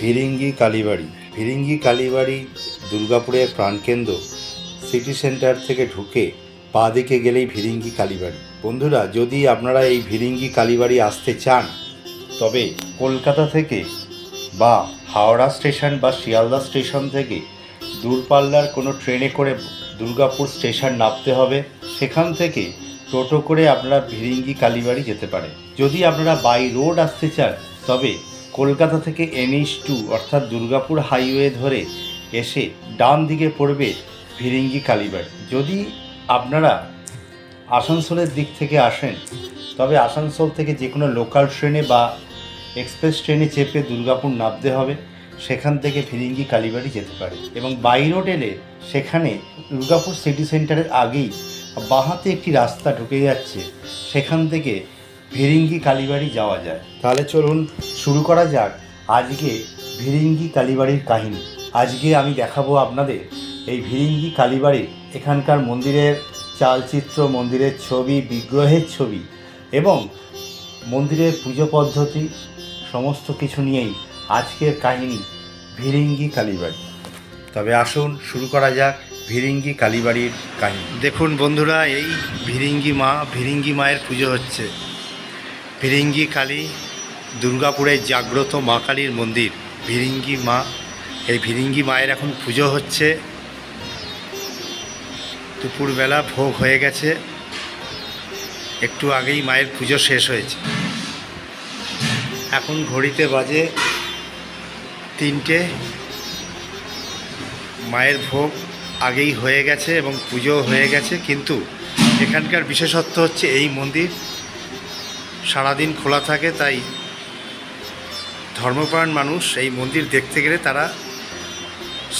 ভিরিঙ্গি কালীবাড়ি। ভিরিঙ্গি কালীবাড়ি দুর্গাপুরের প্রাণকেন্দ্র। City centre থেকে ঢুকে পা দিকে গেলেই ভিরিঙ্গি কালীবাড়ি। বন্ধুরা, যদি আপনারা এই ভিরিঙ্গি কালীবাড়ি আসতে চান, তবে কলকাতা থেকে বা হাওড়া স্টেশন বা শিয়ালদা স্টেশন থেকে দূরপাল্লার কোনো ট্রেনে করে দুর্গাপুর স্টেশন নামতে হবে। সেখান থেকে টোটো করে আপনারা ভিরিঙ্গি কালীবাড়ি যেতে পারেন। যদি আপনারা বাই রোড আসতে চান, তবে কলকাতা থেকে এনএইচ টু, অর্থাৎ দুর্গাপুর হাইওয়ে ধরে এসে ডান দিকে পড়বে ভিরিঙ্গি কালীবাড়ি। যদি আপনারা আসানসোলের দিক থেকে আসেন, তবে আসানসোল থেকে যে কোনো লোকাল ট্রেনে বা এক্সপ্রেস ট্রেনে চেপে দুর্গাপুর নামতে হবে। সেখান থেকে ফিরিঙ্গি কালীবাড়ি যেতে পারে এবং বাই রোড এলে সেখানে দুর্গাপুর সিটি সেন্টারের আগেই বাঁহাতে একটি রাস্তা ঢুকে যাচ্ছে। সেখান থেকে ভিরিঙ্গি কালীবাড়ি যাওয়া যায়। তাহলে চলুন শুরু করা যাক আজকে ভিরিঙ্গি কালীবাড়ির কাহিনী। আজকে আমি দেখাবো আপনাদের এই ভিরিঙ্গি কালীবাড়ির এখানকার মন্দিরের চালচিত্র, মন্দিরের ছবি, বিগ্রহের ছবি এবং মন্দিরের পুজো পদ্ধতি, সমস্ত কিছু নিয়েই আজকের কাহিনী ভিরিঙ্গি কালীবাড়ি। তবে আসুন শুরু করা যাক ভিরিঙ্গি কালীবাড়ির কাহিনী। দেখুন বন্ধুরা, এই ভিরিঙ্গি মা ভিরিঙ্গি মায়ের পুজো হচ্ছে। ভিরিঙ্গি কালী দুর্গাপুরের জাগ্রত মা কালীর মন্দির। ভিরিঙ্গি মা, এই ভিরিঙ্গি মায়ের এখন পুজো হচ্ছে। দুপুরবেলা ভোগ হয়ে গেছে। একটু আগেই মায়ের পুজো শেষ হয়েছে। এখন ঘড়িতে বাজে তিনটে। মায়ের ভোগ আগেই হয়ে গেছে এবং পুজো হয়ে গেছে। কিন্তু এখানকার বিশেষত্ব হচ্ছে এই মন্দির। সারাদিন খোলা থাকে, তাই ধর্মপ্রাণ মানুষ এই মন্দির দেখতে গেলে তারা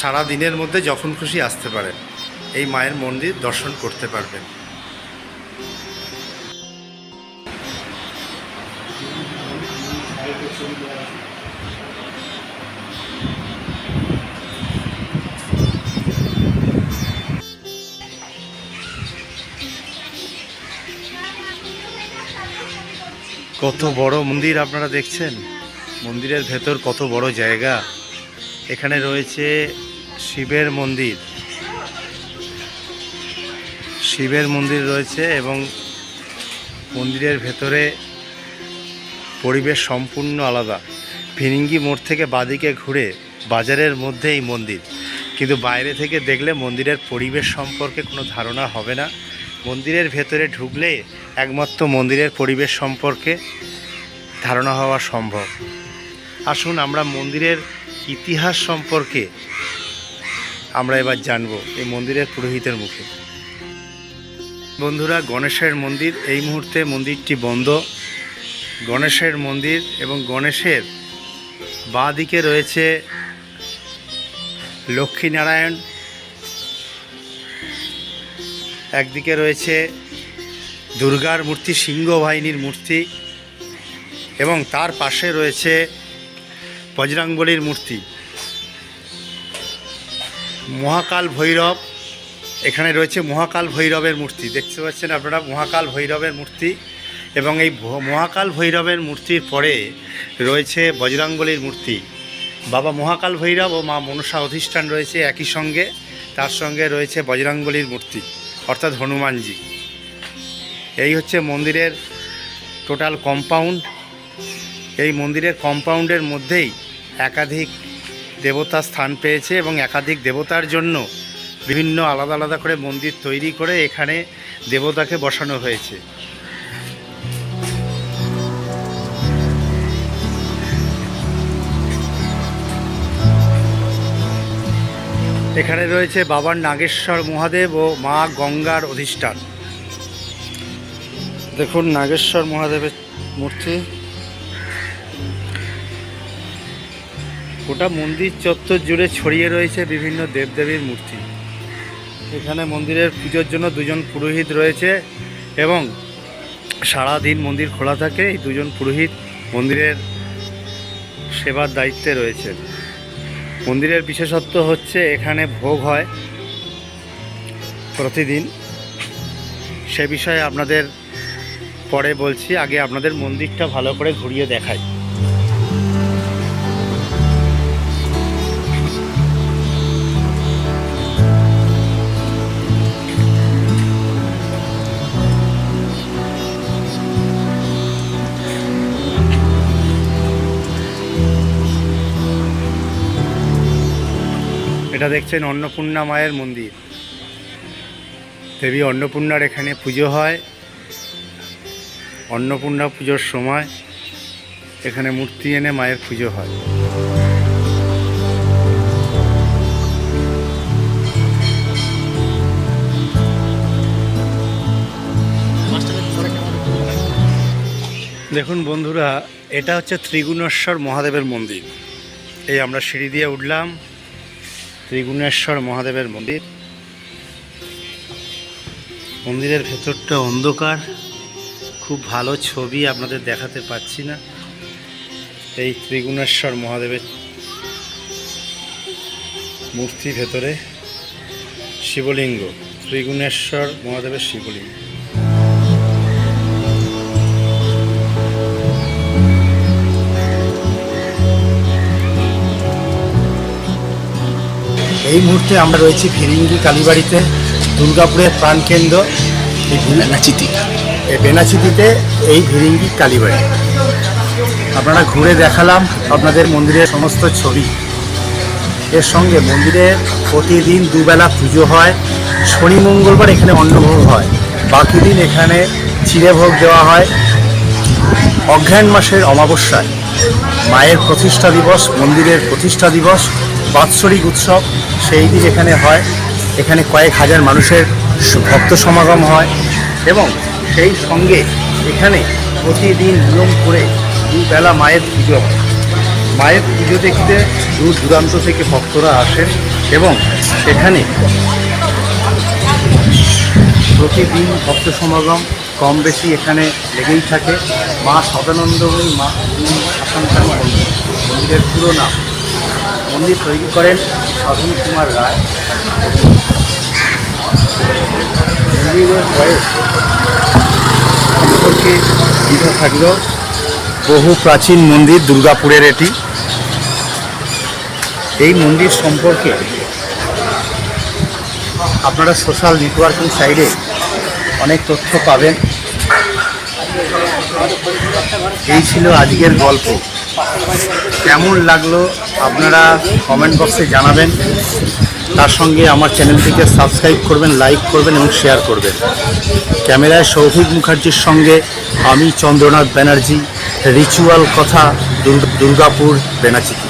সারা দিনের মধ্যে যখন খুশি আসতে পারে এই মায়ের মন্দির দর্শন করতে পারবেন। কত বড় মন্দির আপনারা দেখছেন? মন্দিরের ভেতর কত বড় জায়গা। এখানে রয়েছে শিবের মন্দির। শিবের মন্দির রয়েছে এবং মন্দিরের ভেতরে পরিবেশ সম্পূর্ণ আলাদা। ফিরিঙ্গি মোড় থেকে বাদিকে ঘুরে বাজারের মধ্যে এই মন্দির। কিন্তু বাইরে থেকে দেখলে মন্দিরের পরিবেশ সম্পর্কে কোনো ধারণা হবে না। মন্দিরের ভেতরে ঢুকলে একমাত্র মন্দিরের পরিবেশ সম্পর্কে ধারণা হওয়া সম্ভব। আসুন আমরা মন্দিরের ইতিহাস সম্পর্কে আমরা এবার জানব এই মন্দিরের পুরোহিতের মুখে। বন্ধুরা, গণেশের মন্দির, এই মুহূর্তে মন্দিরটি বন্ধ। গণেশের মন্দির এবং গণেশের বাঁ দিকে রয়েছে লক্ষ্মীনারায়ণ। একদিকে রয়েছে দুর্গার মূর্তি, সিংহ বাহিনীর মূর্তি এবং তার পাশে রয়েছে বজরাঙ্গলির মূর্তি। মহাকাল ভৈরব, এখানে রয়েছে মহাকাল ভৈরবের মূর্তি। দেখতে পাচ্ছেন আপনারা, মহাকাল ভৈরবের মূর্তি এবং এই মহাকাল ভৈরবের মূর্তির পরে রয়েছে বজরাঙ্গলির মূর্তি। বাবা মহাকাল ভৈরব ও মা মনসা অধিষ্ঠান রয়েছে একই সঙ্গে, তার সঙ্গে রয়েছে বজরাঙ্গলির মূর্তি, অর্থাৎ হনুমানজি। এই হচ্ছে মন্দিরের টোটাল কম্পাউন্ড এই মন্দিরের কম্পাউন্ডের মধ্যেই একাধিক দেবতা স্থান পেয়েছে এবং একাধিক দেবতার জন্য বিভিন্ন আলাদা আলাদা করে মন্দির তৈরি করে এখানে দেবতাকে বসানো হয়েছে। এখানে রয়েছে বাবার নাগেশ্বর মহাদেব ও মা গঙ্গার অধিষ্ঠান। দেখুন নাগেশ্বর মহাদেবের মূর্তি। গোটা মন্দির চত্বর জুড়ে ছড়িয়ে রয়েছে বিভিন্ন দেবদেবীর মূর্তি। এখানে মন্দিরের পুজোর জন্য দুজন পুরোহিত রয়েছে এবং সারা দিন মন্দির খোলা থাকে। এই দুজন পুরোহিত মন্দিরের সেবার দায়িত্বে রয়েছে। মন্দিরের বিশেষত্ব হচ্ছে এখানে ভোগ হয় প্রতিদিন। সে বিষয়ে আপনাদের পরে বলছি, আগে আপনাদের মন্দিরটা ভালো করে ঘুরিয়ে দেখাই। এটা দেখছেন অন্নপূর্ণা মায়ের মন্দির। দেবী অন্নপূর্ণার এখানে পুজো হয়। অন্নপূর্ণা পুজোর সময় এখানে মূর্তি এনে মায়ের পুজো হয়। দেখুন বন্ধুরা, এটা হচ্ছে ত্রিগুণেশ্বর মহাদেবের মন্দির। এই আমরা সিঁড়ি দিয়ে উঠলাম, ত্রিগুণেশ্বর মহাদেবের মন্দির। মন্দিরের ভেতরটা অন্ধকার। খুব ভালো ছবি আপনাদের দেখাতে পাচ্ছি না। এই ত্রিগুণেশ্বর মহাদেবের মূর্তি ভেতরে শিবলিঙ্গ, ত্রিগুণেশ্বর মহাদেবের শিবলিঙ্গ। এই মুহূর্তে আমরা রয়েছি ফিরিঙ্গি কালীবাড়িতে, দুর্গাপুরের প্রাণকেন্দ্র। এই বেনাচিতিতে এই ভিরিঙ্গি কালীবাড়ি। আপনারা ঘুরে দেখালাম আপনাদের মন্দিরের সমস্ত ছবি। এর সঙ্গে মন্দিরে প্রতিদিন দুবেলা পুজো হয়। শনি, মঙ্গলবার এখানে অন্নভোগ হয়। বাকি দিন এখানে চিড়েভোগ দেওয়া হয়। অজ্ঞান মাসের অমাবস্যায়। মায়ের প্রতিষ্ঠা দিবস, মন্দিরের প্রতিষ্ঠা দিবস, বাৎসরিক উৎসব সেই দিন এখানে হয়। এখানে কয়েক হাজার মানুষের ভক্ত সমাগম হয় এবং সেই সঙ্গে এখানে প্রতিদিন নিয়ম করে দুবেলা মায়ের পুজো হয়। মায়ের পুজো দেখতে দূর দূরান্ত থেকে ভক্তরা আসেন এবং সেখানে প্রতিদিন ভক্ত সমাগম কম বেশি এখানে লেগেই থাকে। মা সদানন্দময়ী মা আসানকালী মন্দির মন্দিরের পুরো নাম মন্দির তৈরি করেন সাধন কুমার রায়। সম্পর্কে বহু প্রাচীন মন্দির দুর্গাপুরের এটি। এই মন্দির সম্পর্কে আপনারা সোশ্যাল নেটওয়ার্কিং সাইডে অনেক তথ্য পাবেন। এই ছিল আজকের গল্প। কেমন লাগল আপনারা কমেন্ট বক্সে জানাবেন। তার সঙ্গে আমার চ্যানেলটিকে সাবস্ক্রাইব করবেন লাইক করবেন এবং শেয়ার করবেন। ক্যামেরায় সৌভিক মুখার্জির সঙ্গে আমি চন্দ্রনাথ ব্যানার্জি, রিচুয়াল কথা দুর্গাপুর বেনাচিতি